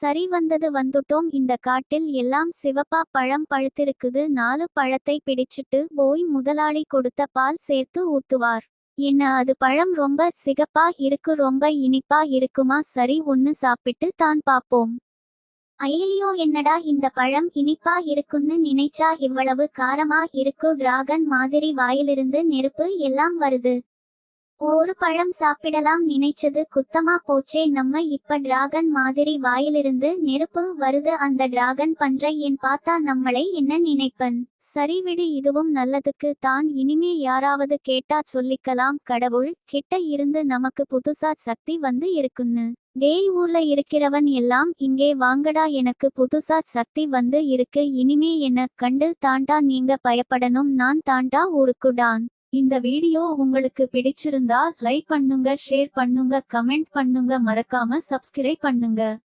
சரி வந்தது வந்துட்டோம். இந்த காட்டில் எல்லாம் சிவப்பா பழம் பழுத்திருக்குது. நாலு பழத்தை பிடிச்சிட்டு போய் முதலாளி கொடுத்த பால் சேர்த்து ஊத்துவார். என்ன அது பழம் ரொம்ப சிகப்பா இருக்கு ரொம்ப இனிப்பா இருக்குமா? சரி ஒன்னு சாப்பிட்டு தான் பாப்போம் ஐயோ என்னடா இந்த பழம் இனிப்பா இருக்குன்னு நினைச்சா? இவ்வளவு காரமா இருக்கு டிராகன் மாதிரி வாயிலிருந்து நெருப்பு எல்லாம் வருது. ஒரு பழம் சாப்பிடலாம் நினைச்சது குத்தமா போச்சே நம்ம இப்ப டிராகன் மாதிரி வாயிலிருந்து நெருப்பு வருது அந்த டிராகன் பன்றை என் பார்த்தா நம்மளை என்ன நினைப்பன்? சரிவிடு இதுவும் நல்லதுக்கு தான் இனிமே யாராவது கேட்டா சொல்லிக்கலாம் கடவுள் கிட்ட இருந்து நமக்கு புதுசா சக்தி வந்து இருக்குன்னு. டேய் ஊர்ல இருக்கிறவன் எல்லாம் இங்கே வாங்கடா எனக்கு புதுசா சக்தி வந்து இருக்கு இனிமே என்ன கண்டு தாண்டா நீங்க பயப்படணும் நான் தாண்டா ஊருக்குடான். இந்த வீடியோ உங்களுக்கு பிடிச்சிருந்தா லைக் பண்ணுங்க ஷேர் பண்ணுங்க கமெண்ட் பண்ணுங்க மறக்காம சப்ஸ்கிரைப் பண்ணுங்க.